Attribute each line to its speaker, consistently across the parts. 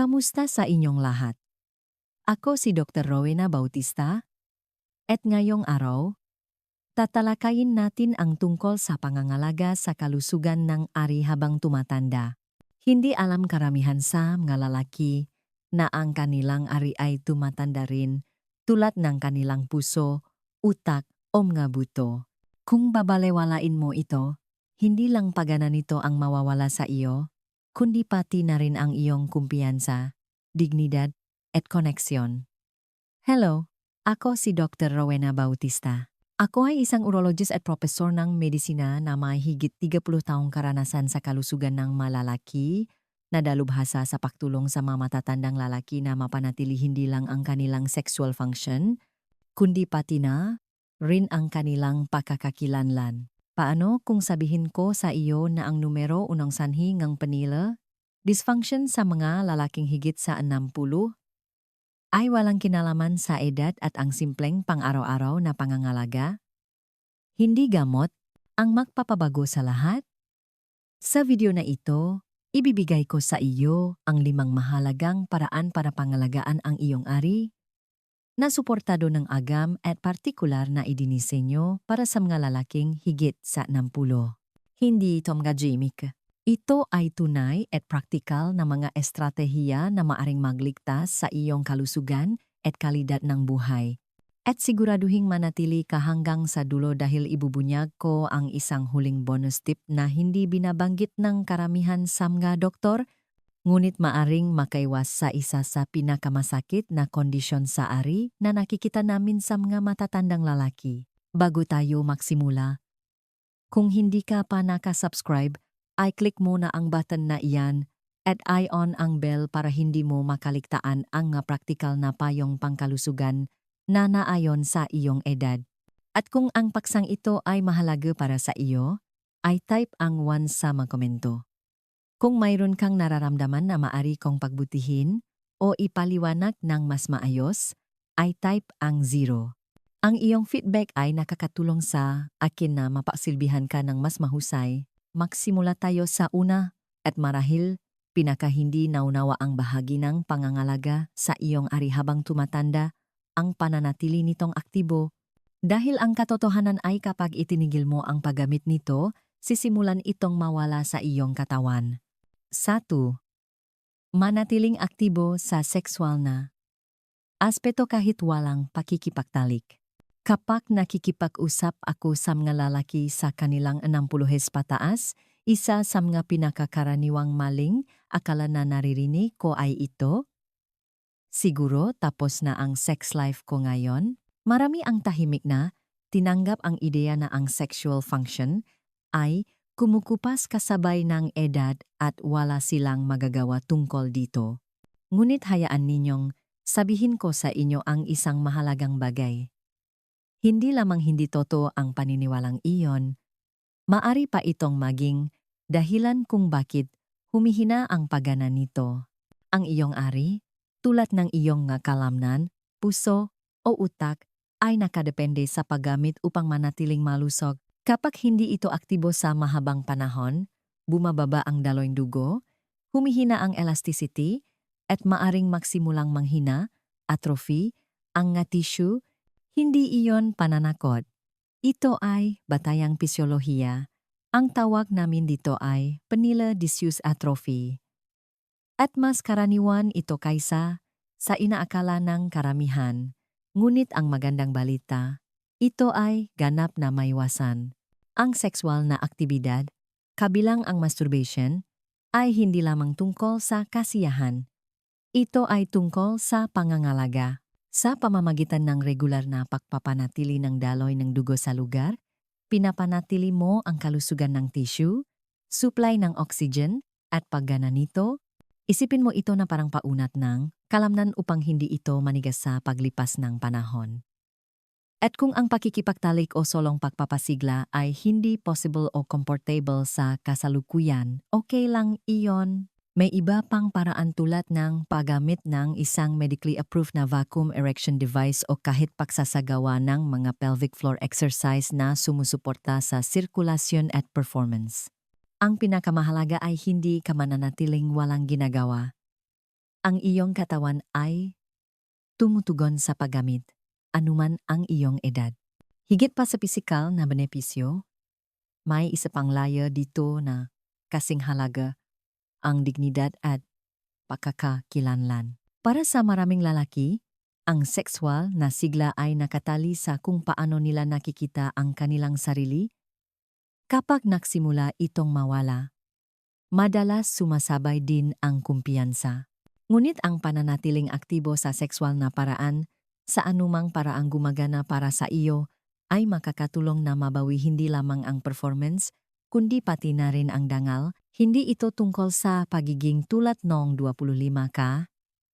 Speaker 1: Kamusta sa inyong lahat? Ako si Dr. Rowena Bautista. At ngayong araw, tatalakayin natin ang tungkol sa pangangalaga sa kalusugan ng ari habang tumatanda. Hindi alam karamihan sa mga lalaki na ang kanilang ari ay tumatanda rin tulad ng kanilang puso, utak o mga buto. Kung babalewalain mo ito, hindi lang pagana nito ang mawawala sa iyo, kundi pati na rin ang iyong kumpiyansa, dignidad, at koneksyon. Hello, ako si Dr. Rowena Bautista. Ako ay isang urologist at profesor ng medisina na may higit 30 taong karanasan sa kalusugan ng malalaki na dalubhasa sa pagtulong sa mga matatandang lalaki na mapanatili hindi lang ang kanilang sexual function, kundi pati na rin ang kanilang pakakakilanlan. Paano kung sabihin ko sa iyo na ang numero unang sanhi ng panila, dysfunction sa mga lalaking higit sa 60, ay walang kinalaman sa edad at ang simpleng pang-araw-araw na pangangalaga? Hindi gamot ang magpapabago sa lahat? Sa video na ito, ibibigay ko sa iyo ang limang mahalagang paraan para pangalagaan ang iyong ari na suportado ng agam at partikular na idinisenyo para sa mga lalaking higit sa 60. Hindi ito mga. Ito ay tunay at praktikal na mga estratehiya na maaring magligtas sa iyong kalusugan at kalidad ng buhay. At siguraduhing manatili ka hanggang sa dulo dahil ibubunyag ko ang isang huling bonus tip na hindi binabanggit ng karamihan sa mga doktor, ngunit maaring makaiwas sa isa sa pinakamasakit na kondisyon sa ari na nakikita namin sa mga matatandang lalaki. Bago tayo magsimula, kung hindi ka pa nakasubscribe, ay click mo na ang button na iyan at i-on ang bell para hindi mo makaligtaan ang nga praktikal na payong pangkalusugan na naayon sa iyong edad. At kung ang paksang ito ay mahalaga para sa iyo, ay type ang 1 sa mga komento. Kung mayroon kang nararamdaman na maari kong pagbutihin o ipaliwanag ng mas maayos, ay type ang 0. Ang iyong feedback ay nakakatulong sa akin na mapasilbihan ka ng mas mahusay magsimula tayo sa una at marahil pinaka hindi naunawa ang bahagi ng pangangalaga sa iyong ari habang tumatanda, ang pananatili nitong aktibo. Dahil ang katotohanan ay kapag itinigil mo ang paggamit nito, sisimulan itong mawala sa iyong katawan. 1. Manatiling aktibo sa sexual na. Aspeto kahit walang pakikipagtalik. Kapag nakikipag-usap ako sa mga lalaki sa kanilang 60 hes pataas, isa sa mga pinakakaraniwang maling akala na naririnig ko ay ito. Siguro tapos na ang sex life ko ngayon, marami ang tahimik na tinanggap ang ideya na ang sexual function ay kumukupas kasabay ng edad at wala silang magagawa tungkol dito. Ngunit hayaan ninyong sabihin ko sa inyo ang isang mahalagang bagay. Hindi lamang hindi totoo ang paniniwalang iyon, maari pa itong maging dahilan kung bakit humihina ang pagana nito. Ang iyong ari, tulad ng iyong kalamnan, puso o utak, ay nakadepende sa paggamit upang manatiling malusog Kapag hindi ito aktibo sa mahabang panahon, bumababa ang daloy dugo, humihina ang elasticity, at maaring maksimulang manghina, atrophy, ang nga tissue, hindi iyon pananakot. Ito ay batayang pisyolohiya. Ang tawag namin dito ay panila disuse atrophy. At mas karaniwan ito kaysa sa inaakala ng karamihan. Ngunit ang magandang balita, ito ay ganap na maiwasan. Ang sexual na aktibidad, kabilang ang masturbation, ay hindi lamang tungkol sa kasiyahan. Ito ay tungkol sa pangangalaga. Sa pamamagitan ng regular na pagpapanatili ng daloy ng dugo sa lugar, pinapanatili mo ang kalusugan ng tissue, supply ng oxygen, at paggana nito, isipin mo ito na parang paunat ng kalamnan upang hindi ito manigas sa paglipas ng panahon. At kung ang pakikipagtalik o solong pagpapasigla ay hindi possible o comfortable sa kasalukuyan, okay lang iyon. May iba pang paraan tulad ng paggamit ng isang medically approved na vacuum erection device o kahit pagsasagawa ng mga pelvic floor exercise na sumusuporta sa sirkulasyon at performance. Ang pinakamahalaga ay hindi ka mananatiling walang ginagawa. ang iyong katawan ay tumutugon sa paggamit, anuman ang iyong edad. Higit pa sa pisikal na benepisyo, may isa pang layer dito na kasing halaga ang dignidad at pakakakilanlan. Para sa maraming lalaki, ang sexual na sigla ay nakatali sa kung paano nila nakikita ang kanilang sarili. Kapag nagsimula itong mawala, madalas sumasabay din ang kumpiyansa. Ngunit ang pananatiling aktibo sa sexual na paraan sa anumang paraang gumagana para sa iyo ay makakatulong na mabawi hindi lamang ang performance, kundi pati na rin ang dangal. Hindi ito tungkol sa pagiging tulad noong 25 ka,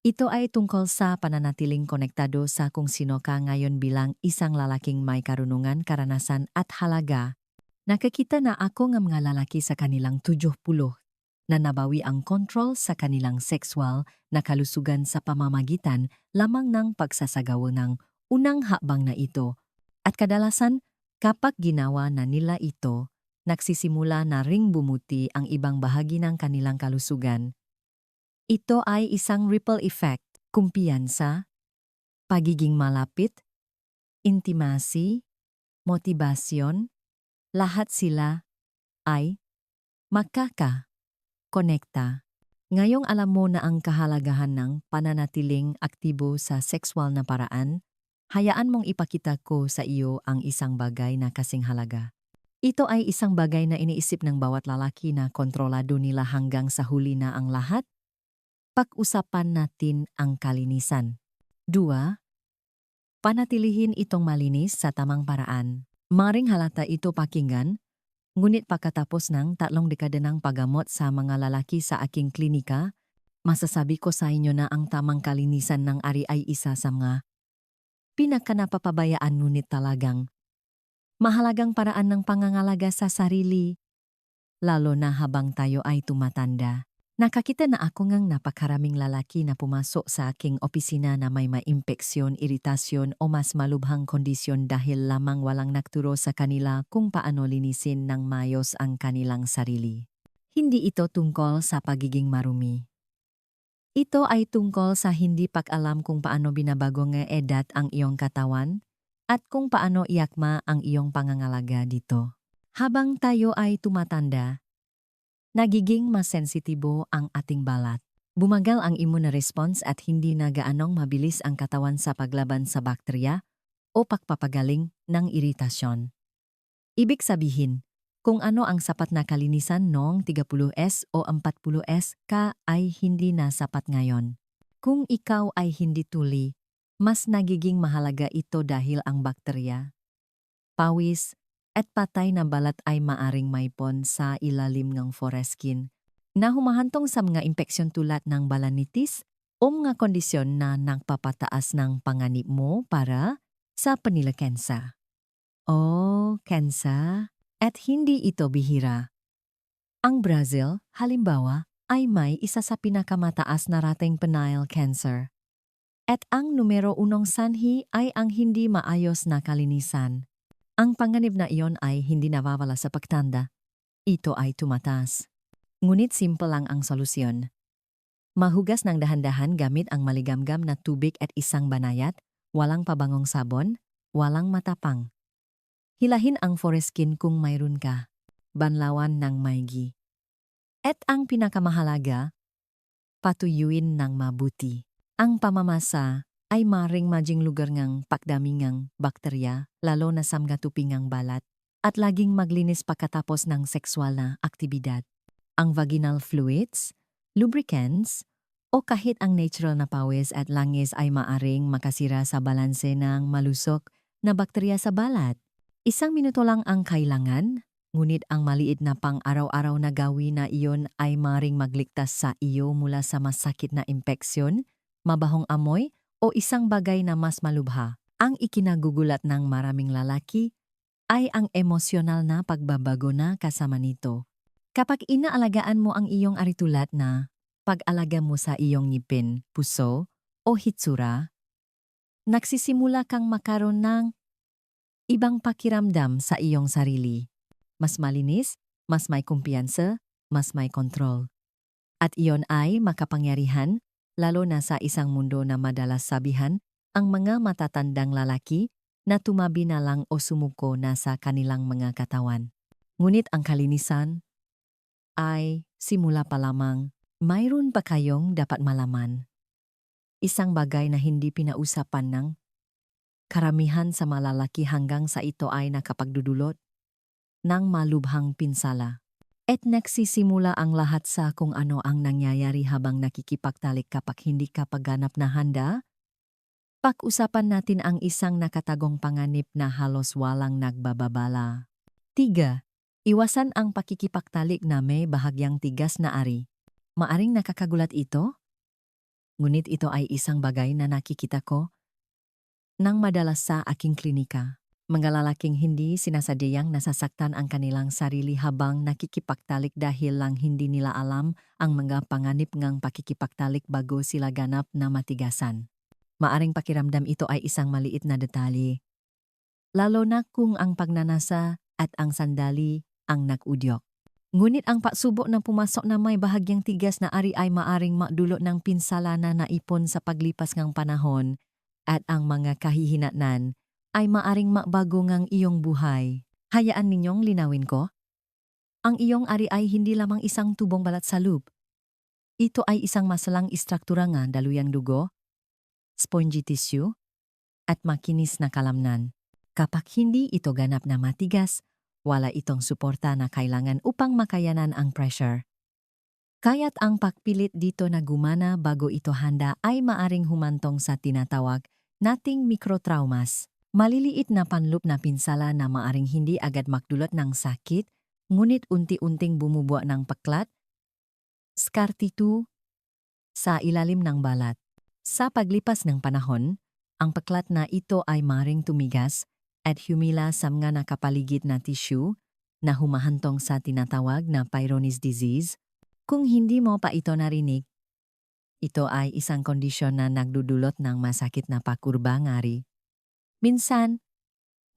Speaker 1: ito ay tungkol sa pananatiling konektado sa kung sino ka ngayon bilang isang lalaking may karunungan, karanasan at halaga. Nakakita na ako ng mga lalaki sa kanilang 70 na nabawi ang kontrol sa kanilang sexual na kalusugan sa pamamagitan lamang ng pagsasagawa ng unang hakbang na ito. At kadalasan, kapag ginawa na nila ito, nagsisimula na ring bumuti ang ibang bahagi ng kanilang kalusugan. Ito ay isang ripple effect, kumpiyansa, pagiging malapit, intimasi, motibasyon, lahat sila ay makaka-konekta. Ngayong alam mo na ang kahalagahan ng pananatiling aktibo sa sexual na paraan, hayaan mong ipakita ko sa iyo ang isang bagay na kasing halaga. Ito ay isang bagay na iniisip ng bawat lalaki na kontrolado nila hanggang sa huli na ang lahat pag-usapan natin ang kalinisan. 2. Panatilihin itong malinis sa tamang paraan. Maring halata ito pakinggan, ngunit pagkatapos ng tatlong dekada ng paggamot sa mga lalaki sa aking klinika, masasabi ko sa inyo na ang tamang kalinisan ng ari ay isa sa mga pinakanapapabayaan ngunit talagang mahalagang paraan ng pangangalaga sa sarili, lalo na habang tayo ay tumatanda. Nakakita na ako ngang napakaraming lalaki na pumasok sa aking opisina na may maimpeksyon, iritasyon o mas malubhang kondisyon dahil lamang walang nagturo sa kanila kung paano linisin ng mayos ang kanilang sarili. Hindi ito tungkol sa pagiging marumi. Ito ay tungkol sa hindi pag-alam kung paano binabago ng edad ang iyong katawan at kung paano iakma ang iyong pangangalaga dito. Habang tayo ay tumatanda, nagiging mas sensitibo ang ating balat. Bumagal ang immune response at hindi na gaanong mabilis ang katawan sa paglaban sa bakterya o pagpapagaling ng iritasyon. Ibig sabihin, kung ano ang sapat na kalinisan noong 30S o 40S ka ay hindi na sapat ngayon. Kung ikaw ay hindi tuli, mas nagiging mahalaga ito dahil ang bakterya, pawis, at patay na balat ay maaring maipon sa ilalim ng foreskin na humahantong sa mga impeksyon tulad ng balanitis o mga kondisyon na nagpapataas ng panganib mo para sa panilakensa. Oh, kensa, at hindi ito bihira. Ang Brazil, halimbawa, ay may isa sa pinakamataas na rating penile cancer. At ang numero unong sanhi ay ang hindi maayos na kalinisan. Ang panganib na iyon ay hindi nawawala sa pagtanda. Ito ay tumatas. Ngunit simple lang ang solusyon. Mahugas ng dahan-dahan gamit ang maligamgam na tubig at isang banayat, walang pabangong sabon, walang matapang. Hilahin ang foreskin kung mayroon ka. Banlawan ng maigi. At ang pinakamahalaga, patuyuin ng mabuti. Ang pamamasa ay maring majing lugar ngang pakdamingang bakterya, lalo na sa mga tupingang balat, at laging maglinis pagkatapos ng sexual na aktibidad. Ang vaginal fluids, lubricants, o kahit ang natural na pawis at langis ay maaring makasira sa balanse ng malusok na bakterya sa balat. Isang minuto lang ang kailangan, ngunit ang maliit na pang-araw-araw na gawin na iyon ay maring magligtas sa iyo mula sa masakit na impeksyon, mabahong amoy, o isang bagay na mas malubha, ang ikinagugulat ng maraming lalaki ay ang emosyonal na pagbabago na kasama nito. Kapag inaalagaan mo ang iyong aritulat na pag-alaga mo sa iyong ngipin, puso, o hitsura, nagsisimula kang makaroon ng ibang pakiramdam sa iyong sarili. Mas malinis, mas may kumpiyansa, mas may kontrol. At iyon ay makapangyarihan lalo na sa isang mundo na madalas sabihan ang mga matatandang lalaki na tumabi na lang o sumuko na sa kanilang mga katawan. Ngunit ang kalinisan ay simula pa lamang, mayroon pa kayong dapat malaman. Isang bagay na hindi pinausapan ng karamihan sa malalaki hanggang sa ito ay nakapagdudulot ng malubhang pinsala. At nagsisimula ang lahat sa kung ano ang nangyayari habang nakikipagtalik kapag hindi ka pagganap na handa. Pag-usapan natin ang isang nakatagong panganib na halos walang nagbababala. 3. Iwasan ang pakikipagtalik na may bahagyang tigas na ari. Maaring nakakagulat ito? Ngunit ito ay isang bagay na nakikita ko nang madalas sa aking klinika. Mga lalaking hindi sinasadyang nasasaktan ang kanilang sarili habang nakikipagtalik dahil lang hindi nila alam ang mga panganib ngang pakikipagtalik bago sila ganap na matigasan. Maaring pakiramdam ito ay isang maliit na detalye. Lalo na kung ang pagnanasa at ang sandali ang nag-udyok. Ngunit ang pagsubok na pumasok na may bahagyang tigas na ari ay maaring madulot ng pinsala na naipon sa paglipas ng panahon at ang mga kahihinatnan ay maaring mabago ngang iyong buhay. Hayaan ninyong linawin ko? Ang iyong ari ay hindi lamang isang tubong balat sa loop. Ito ay isang masalang istruktura nga daluyang dugo, spongy tissue, at makinis na kalamnan. Kapag hindi ito ganap na matigas, wala itong suporta na kailangan upang makayanan ang pressure. Kaya't ang pagpilit dito na gumana bago ito handa ay maaring humantong sa tinatawag nating mikrotraumas. Maliliit na panlup na pinsala na maaring hindi agad magdulot ng sakit, ngunit unti-unting bumubuo ng paklat, scar tissue, sa ilalim ng balat. Sa paglipas ng panahon, ang paklat na ito ay maring tumigas at humila sa mga nakapaligid na tissue na humahantong sa tinatawag na Peyronie's disease. Kung hindi mo pa ito narinig, ito ay isang kondisyon na nagdudulot ng masakit na pakurba ngari. Minsan,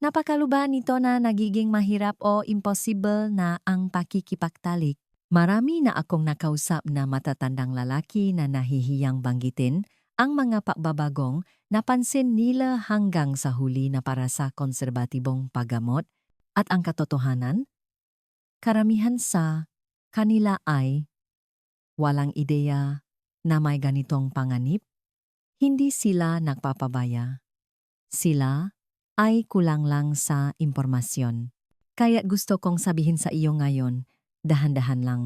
Speaker 1: napakaluba nito na nagiging mahirap o impossible na ang pakikipagtalik. Marami na akong nakausap na matatandang lalaki na nahihiyang banggitin ang mga pagbabagong napansin nila hanggang sa huli na para sa konserbatibong paggamot at ang katotohanan, karamihan sa kanila ay walang ideya na may ganitong panganib, hindi sila nagpapabaya. Sila ay kulang lang sa impormasyon. Kaya gusto kong sabihin sa iyo ngayon, dahan-dahan lang.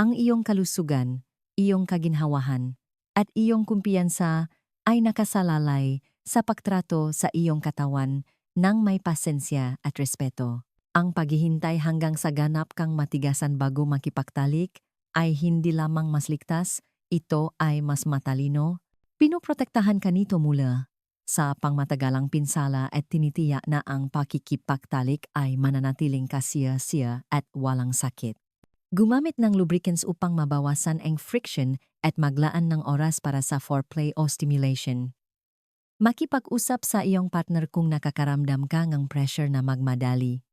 Speaker 1: Ang iyong kalusugan, iyong kaginhawahan, at iyong kumpiyansa ay nakasalalay sa pagtrato sa iyong katawan ng may pasensya at respeto. Ang paghihintay hanggang sa ganap kang matigasan bago makipagtalik ay hindi lamang mas ligtas, ito ay mas matalino. Pinoprotektahan ka nito mula sa pangmatagalang pinsala at tinitiyak na ang pakikipagtalik ay mananatiling kasiya-siya at walang sakit. Gumamit ng lubricants upang mabawasan ang friction at maglaan ng oras para sa foreplay o stimulation. Makipag-usap sa iyong partner kung nakakaramdam ka ng pressure na magmadali.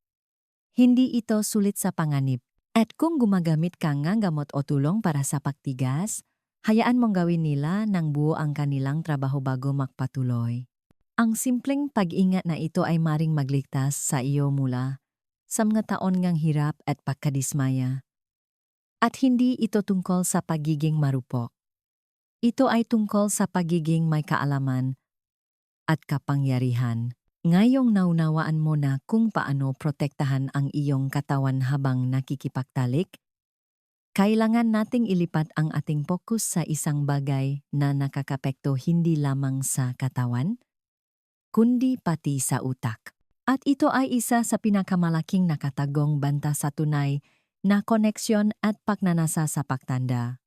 Speaker 1: Hindi ito sulit sa panganib. At kung gumagamit ka ng gamot o tulong para sa pagtigas, hayaan mong gawin nila ng buo ang kanilang trabaho bago magpatuloy. Ang simpleng pag-ingat na ito ay maring magligtas sa iyo mula sa mga taon ngang hirap at pagkadismaya. At hindi ito tungkol sa pagiging marupok. Ito ay tungkol sa pagiging may kaalaman at kapangyarihan. Ngayong naunawaan mo na kung paano protektahan ang iyong katawan habang nakikipagtalik, kailangan nating ilipat ang ating fokus sa isang bagay na nakakapekto hindi lamang sa katawan, kundi pati sa utak. At ito ay isa sa pinakamalaking nakatagong banta sa tunay na koneksyon at pagnanasa sa pagtanda.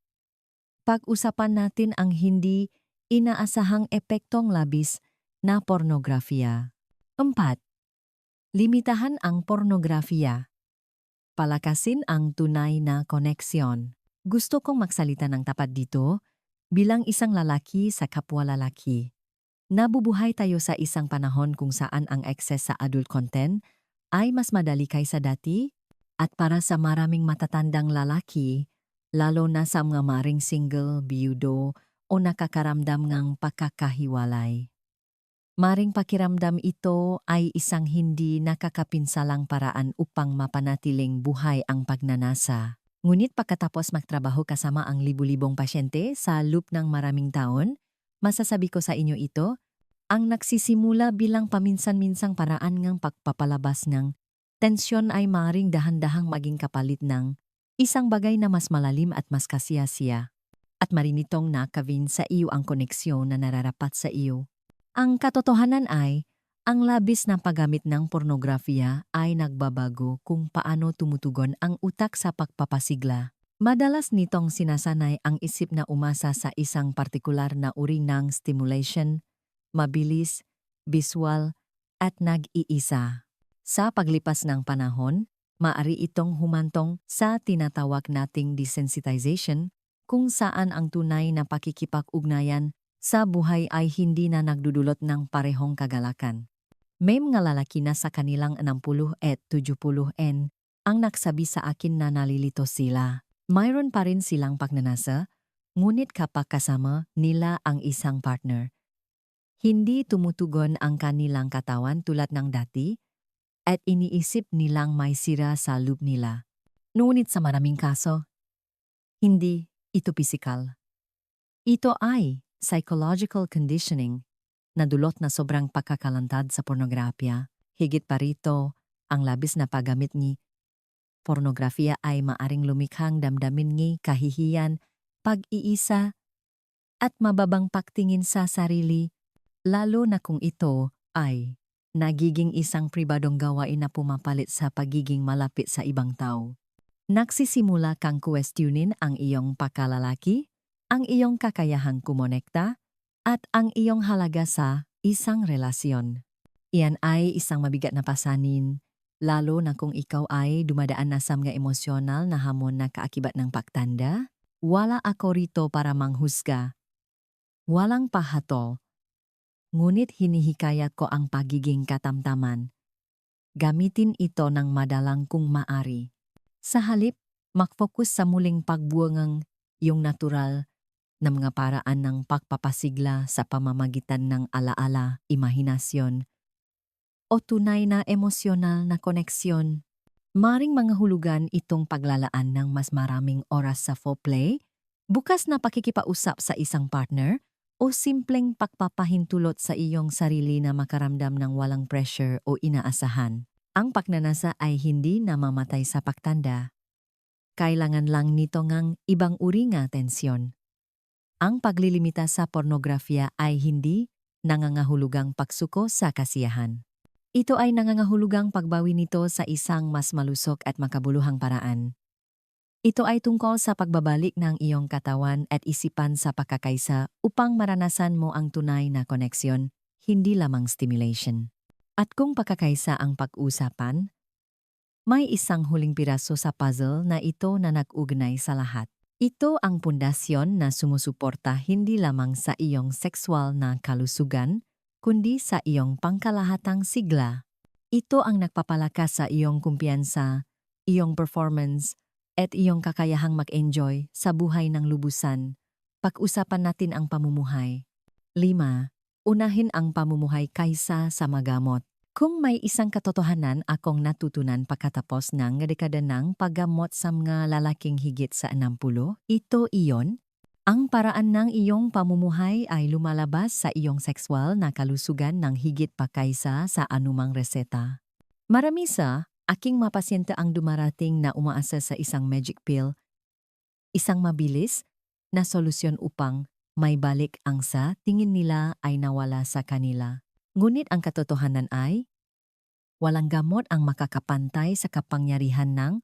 Speaker 1: Pag-usapan natin ang hindi inaasahang epektong labis na pornografiya. 4. Limitahan ang pornografiya. Palakasin ang tunay na koneksyon. Gusto kong magsalita ng tapat dito bilang isang lalaki sa kapwa lalaki. Nabubuhay tayo sa isang panahon kung saan ang access sa adult content ay mas madali kaysa dati at para sa maraming matatandang lalaki, lalo na sa mga maring single, biyudo o nakakaramdam ng pakakahiwalay. Maring pakiramdam ito ay isang hindi nakakapinsalang paraan upang mapanatiling buhay ang pagnanasa. Ngunit pagkatapos magtrabaho kasama ang libu-libong pasyente sa loop ng maraming taon, masasabi ko sa inyo ito, ang nagsisimula bilang paminsan-minsang paraan ng pagpapalabas ng tensyon ay maring dahan-dahang maging kapalit ng isang bagay na mas malalim at mas kasiyasiya. At marinitong nakavin sa iyo ang koneksyon na nararapat sa iyo. Ang katotohanan ay, ang labis na paggamit ng pornografiya ay nagbabago kung paano tumutugon ang utak sa pagpapasigla. Madalas nitong sinasanay ang isip na umasa sa isang partikular na uri ng stimulation, mabilis, visual, at nag-iisa. Sa paglipas ng panahon, maari itong humantong sa tinatawag nating desensitization, kung saan ang tunay na pakikipag-ugnayan sa buhay ay hindi na nagdudulot ng parehong kagalakan. May mga lalaki na sa kanilang 60 at 70 n ang nagsabi sa akin na nalilito sila. Mayroon pa rin silang pagnanasa, ngunit kapag kasama nila ang isang partner, hindi tumutugon ang kanilang katawan tulad ng dati at iniisip nilang may sira sa loob nila. Ngunit sa maraming kaso, hindi ito pisikal. Ito ay psychological conditioning na dulot na sobrang pagkakalantad sa pornografiya. Higit pa rito, ang labis na paggamit ni pornografiya ay maaring lumikhang damdamin ni kahihiyan, pag-iisa, at mababang pagtingin sa sarili, lalo na kung ito ay nagiging isang pribadong gawain na pumapalit sa pagiging malapit sa ibang tao. Nagsisimula kang questionin ang iyong pakalalaki, ang iyong kakayahang kumonekta, at ang iyong halaga sa isang relasyon. Iyan ay isang mabigat na pasanin, lalo na kung ikaw ay dumadaan na sa mga emosyonal na hamon na kaakibat ng pagtanda. Wala ako rito para manghusga. Walang pahatol. Ngunit hinihikayat ko ang pagiging katamtaman. Gamitin ito ng madalang kung maari. Sa halip, mag-focus sa muling pagbuwangang yung natural na mga paraan ng pagpapasigla sa pamamagitan ng alaala, imahinasyon, o tunay na emosyonal na koneksyon. Maring mga hulugan itong paglalaan ng mas maraming oras sa foreplay, bukas na pakikipausap sa isang partner, o simpleng pagpapahintulot sa iyong sarili na makaramdam ng walang pressure o inaasahan. Ang pagnanasa ay hindi namamatay sa pagtanda. Kailangan lang nito ngang ibang uri nga tensyon. Ang paglilimita sa pornografiya ay hindi nangangahulugang pagsuko sa kasiyahan. Ito ay nangangahulugang pagbawi nito sa isang mas malusok at makabuluhang paraan. Ito ay tungkol sa pagbabalik ng iyong katawan at isipan sa pagkakaisa upang maranasan mo ang tunay na koneksyon, hindi lamang stimulation. At kung pagkakaisa ang pag-usapan, may isang huling piraso sa puzzle na ito na nag-ugnay sa lahat. Ito ang pundasyon na sumusuporta hindi lamang sa iyong sexual na kalusugan, kundi sa iyong pangkalahatang sigla. Ito ang nagpapalakas sa iyong kumpiyansa, iyong performance, at iyong kakayahang mag-enjoy sa buhay ng lubusan. Pag-usapan natin ang pamumuhay. 5. Unahin ang pamumuhay kaysa sa magamot. Kung may isang katotohanan akong natutunan pagkatapos ng dekada ng paggamot sa mga lalaking higit sa 60, ito iyon, ang paraan ng iyong pamumuhay ay lumalabas sa iyong sexual na kalusugan ng higit pa kaysa sa anumang reseta. Marami sa aking mapasyente ang dumarating na umaasa sa isang magic pill, isang mabilis na solusyon upang may balik ang sa tingin nila ay nawala sa kanila. Ngunit ang katotohanan ay, walang gamot ang makakapantay sa kapangyarihan ng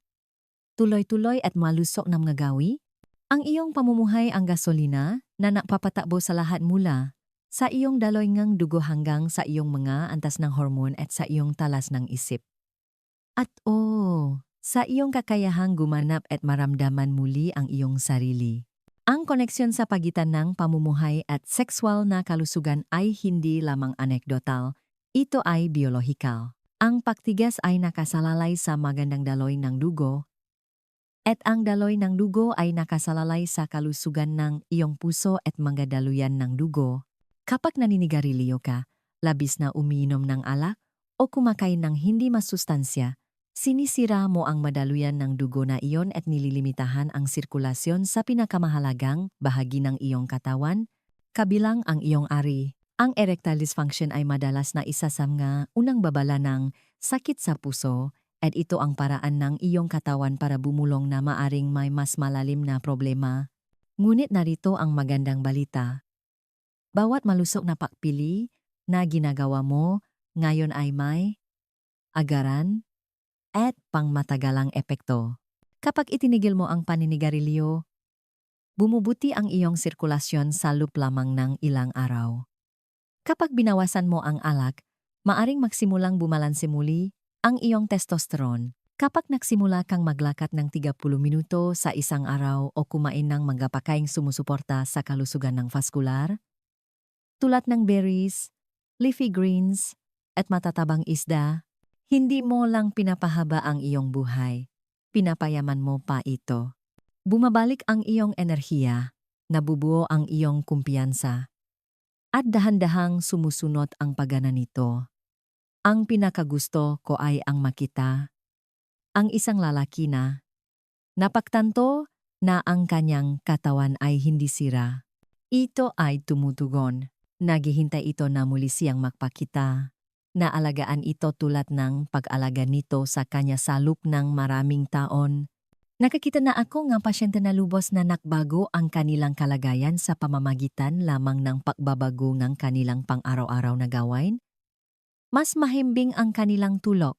Speaker 1: tuloy-tuloy at malusok na mga gawi. Ang iyong pamumuhay ang gasolina na napapatakbo sa lahat mula sa iyong daloy ngang dugo hanggang sa iyong mga antas ng hormon at sa iyong talas ng isip. At oh, sa iyong kakayahang gumanap at maramdaman muli ang iyong sarili. Ang koneksyon sa pagitan ng pamumuhay at sexual na kalusugan ay hindi lamang anekdotal, ito ay biolohikal. Ang pagtigas ay nakasalalay sa magandang daloy ng dugo, At ang daloy ng dugo ay nakasalalay sa kalusugan ng iyong puso at mga daluyan ng dugo. Kapag naninigarilyo ka, labis na umiinom ng alak, o kumakain ng hindi masustansya, sinisira mo ang madaluyan ng dugo na iyon at nililimitahan ang sirkulasyon sa pinakamahalagang bahagi ng iyong katawan, kabilang ang iyong ari. Ang erectile dysfunction ay madalas na isa sa mga unang babala ng sakit sa puso at ito ang paraan ng iyong katawan para bumulong na maaring may mas malalim na problema. Ngunit narito ang magandang balita. Bawat malusok na pakpili na ginagawa mo ngayon ay may agaran at pangmatagalang epekto. Kapag itinigil mo ang paninigarilyo, bumubuti ang iyong sirkulasyon sa loop lamang ng ilang araw. Kapag binawasan mo ang alak, maaring magsimulang bumalanse muli ang iyong testosterone. Kapag nagsimula kang maglakad ng 30 minuto sa isang araw o kumain ng mga pagkaing sumusuporta sa kalusugan ng vaskular, tulad ng berries, leafy greens, at matatabang isda, hindi mo lang pinapahaba ang iyong buhay, pinapayaman mo pa ito. Bumabalik ang iyong enerhiya, nabubuo ang iyong kumpiyansa, at dahan-dahang sumusunod ang pagana nito. Ang pinakagusto ko ay ang makita, ang isang lalaki na napagtanto na ang kanyang katawan ay hindi sira. Ito ay tumutugon. Naghihintay ito na muli siyang magpakita. Naalagaan ito tulad ng pag-alaga nito sa kanya sa loop ng maraming taon. Nakakita na ako ng pasyente na lubos na nakbago ang kanilang kalagayan sa pamamagitan lamang ng pagbabago ng kanilang pang-araw-araw na gawain. Mas mahimbing ang kanilang tulog.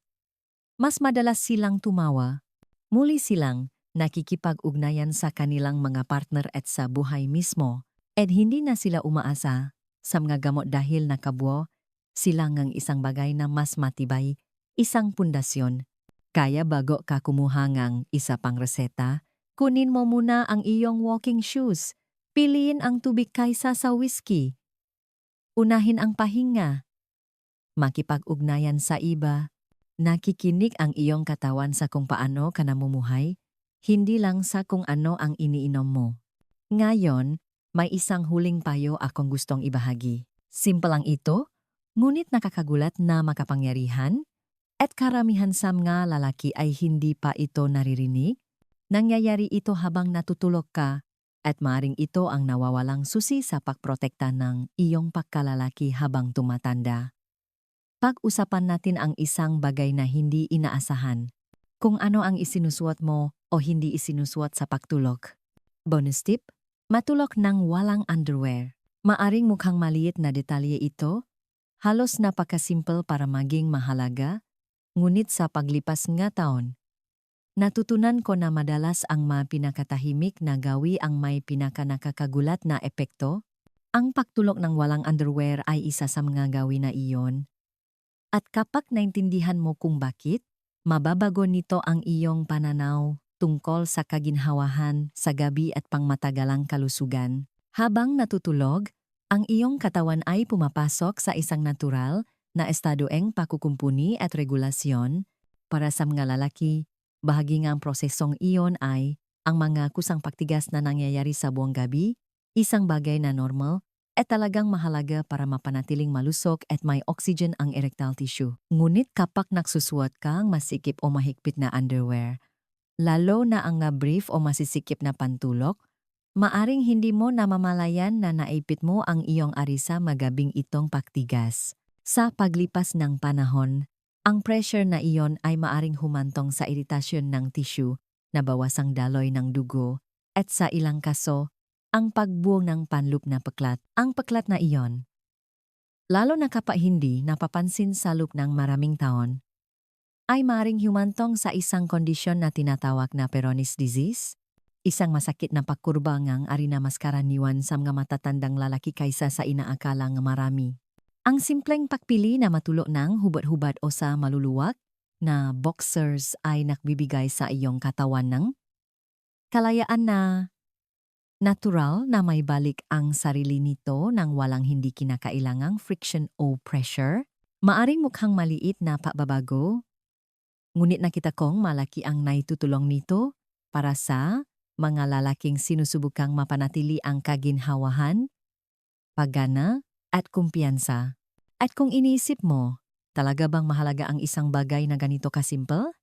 Speaker 1: Mas madalas silang tumawa. Muli silang nakikipag-ugnayan sa kanilang mga partner at sa buhay mismo. At hindi na sila umaasa sa mga gamot dahil nakabuo sila ngang isang bagay na mas matibay, isang pundasyon. Kaya bago ka kumuha ngang isa pang reseta, kunin mo muna ang iyong walking shoes. Piliin ang tubig kaysa sa whiskey. Unahin ang pahinga. Makipag-ugnayan sa iba. Nakikinig ang iyong katawan sa kung paano ka namumuhay, hindi lang sa kung ano ang iniinom mo. Ngayon, may isang huling payo akong gustong ibahagi. Simple lang ito, ngunit nakakagulat na makapangyarihan, at karamihan sa mga lalaki ay hindi pa ito naririnig. Nangyayari ito habang natutulog ka, at maring ito ang nawawalang susi sa pagprotekta ng iyong pagkalalaki habang tumatanda. Pag-usapan natin ang isang bagay na hindi inaasahan. Kung ano ang isinusuot mo o hindi isinusuot sa pagtulog. Bonus tip, matulog ng walang underwear. Maaring mukhang maliit na detalye ito, halos napakasimple para maging mahalaga, ngunit sa paglipas nga taon, natutunan ko na madalas ang mga pinakatahimik na gawi ang may pinakanakakagulat na epekto. Ang pagtulog ng walang underwear ay isa sa mga gawi na iyon. At kapag naintindihan mo kung bakit, mababago nito ang iyong pananaw tungkol sa kaginhawahan sa gabi at pangmatagalang kalusugan. Habang natutulog, ang iyong katawan ay pumapasok sa isang natural na estadoeng pakukumpuni at regulasyon. Para sa mga lalaki, bahagi ng prosesong iyon ay ang mga kusang pagtigas na nangyayari sa buong gabi, isang bagay na normal at talagang mahalaga para mapanatiling malusog at may oxygen ang erectile tissue. Ngunit kapag nagsusuot kang masikip o mahigpit na underwear, lalo na ang nga brief o masisikip na pantulok, maaring hindi mo namamalayan na naipit mo ang iyong arisa magabing itong paktigas. Sa paglipas ng panahon, ang pressure na iyon ay maaring humantong sa iritasyon ng tissue, nabawasang daloy ng dugo, at sa ilang kaso, ang pagbuong ng panloop na peklat. Ang peklat na iyon, lalo na kapag hindi napapansin sa loop ng maraming taon, ay maring humantong sa isang kondisyon na tinatawag na Peyronie's disease, isang masakit na pagkurba ngang ari na mas karaniwan sa mga matatandang lalaki kaysa sa inaakala nga marami. Ang simpleng pagpili na matulo ng hubad-hubad o sa maluluwag na boxers ay nakbibigay sa iyong katawan ng kalayaan na Natural na may balik ang sarili nito nang walang hindi kinakailangang friction o pressure. Maaring mukhang maliit na pababago. Ngunit nakita kong malaki ang naitutulong nito para sa mga lalaking sinusubukang mapanatili ang kaginhawahan, paggana, at kumpiyansa. At kung iniisip mo, talaga bang mahalaga ang isang bagay na ganito kasimple?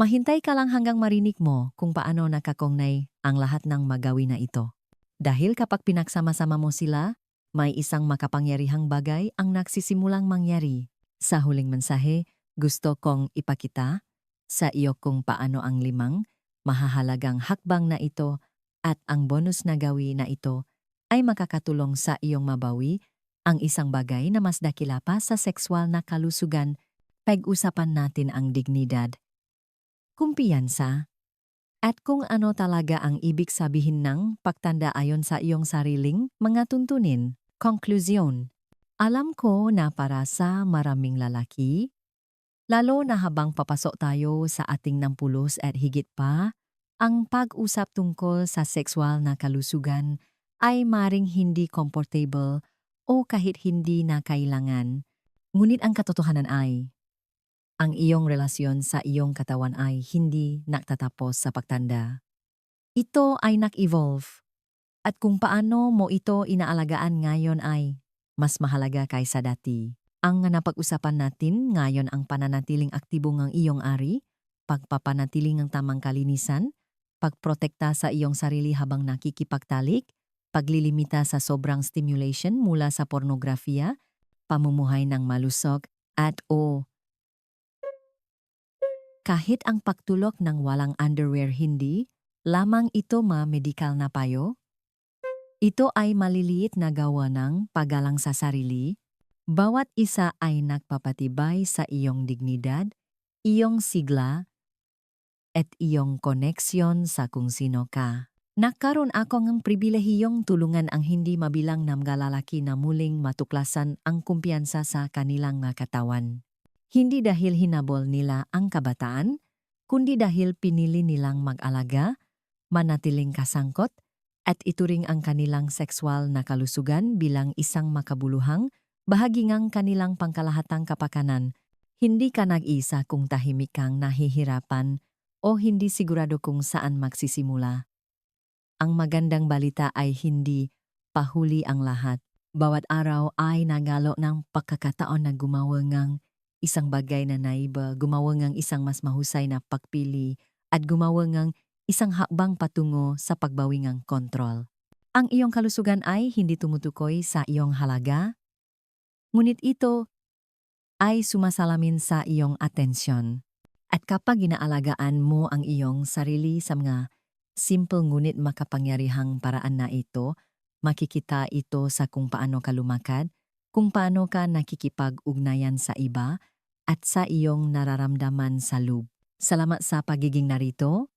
Speaker 1: Mahintay ka lang hanggang marinig mo kung paano nakakongnay ang lahat ng magawi na ito. Dahil kapag pinagsama-sama mo sila, may isang makapangyarihang bagay ang nagsisimulang mangyari. Sa huling mensahe, gusto kong ipakita sa iyo kung paano ang limang mahahalagang hakbang na ito at ang bonus na gawi na ito ay makakatulong sa iyong mabawi ang isang bagay na mas dakila pa sa sexual na kalusugan. Pag-usapan natin ang dignidad, kumpiyansa, at kung ano talaga ang ibig sabihin ng pagtanda ayon sa iyong sariling mga tuntunin. Konklusyon. Alam ko na para sa maraming lalaki, lalo na habang papasok tayo sa ating nampulos at higit pa, ang pag-usap tungkol sa sexual na kalusugan ay maring hindi comfortable o kahit hindi na kailangan. Ngunit ang katotohanan ay, ang iyong relasyon sa iyong katawan ay hindi naktatapos sa pagtanda. Ito ay nak-evolve. At kung paano mo ito inaalagaan ngayon ay mas mahalaga kaysa dati. Ang napag-usapan natin ngayon ang pananatiling aktibo ng iyong ari, pagpapanatiling ng tamang kalinisan, pagprotekta sa iyong sarili habang nakikipagtalik, paglilimita sa sobrang stimulation mula sa pornografiya, pamumuhay ng malusog, at o kahit ang pagtulok ng walang underwear hindi, lamang ito ma-medical na payo, ito ay maliliit na gawa ng pagalang sa sarili. Bawat isa ay nagpapatibay sa iyong dignidad, iyong sigla, at iyong koneksyon sa kung sino ka. Nagkaroon ako ng pribilehiyong tulungan ang hindi mabilang na mga lalaki na muling matuklasan ang kumpiyansa sa kanilang mga katawan. Hindi dahil hinabol nila ang kabataan, kundi dahil pinili nilang mag-alaga, manatiling kasangkot, at ituring ang kanilang sexual na kalusugan bilang isang makabuluhang, bahagi ng kanilang pangkalahatang kapakanan. Hindi ka nag-isa kung tahimik kang nahihirapan o hindi sigurado kung saan magsisimula. Ang magandang balita ay hindi pahuli ang lahat. Bawat araw ay nagalo ng pagkakataon na gumawa ng isang bagay na naiba, gumawa ng isang mas mahusay na pagpili, at gumawa ng isang hakbang patungo sa pagbawi ng kontrol. Ang iyong kalusugan ay hindi tumutukoy sa iyong halaga, ngunit ito ay sumasalamin sa iyong atensyon. At kapag inaalagaan mo ang iyong sarili sa mga simple ngunit makapangyarihang paraan na ito, makikita ito sa kung paano ka lumakad, kung paano ka nakikipag-ugnayan sa iba, at sa iyong nararamdaman sa loob. Salamat sa pagiging narito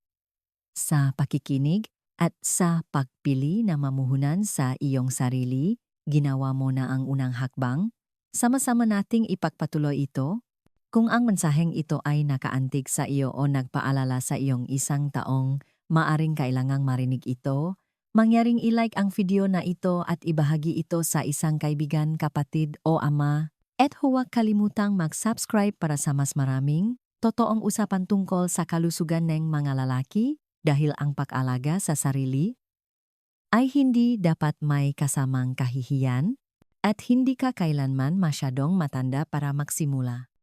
Speaker 1: sa pakikinig at sa pagpili na mamuhunan sa iyong sarili, ginawa mo na ang unang hakbang. Sama-sama nating ipagpatuloy ito. Kung ang mensaheng ito ay nakaantig sa iyo o nagpaalala sa iyong isang taong maaring kailangang marinig ito, mangyaring ilike ang video na ito at ibahagi ito sa isang kaibigan, kapatid o ama. At huwag kalimutang mag-subscribe para sa mas maraming totoong usapan tungkol sa kalusugan ng mga lalaki, dahil ang pag-alaga sa sarili ay hindi dapat may kasamang kahihiyan at hindi ka kailanman masyadong matanda para magsimula.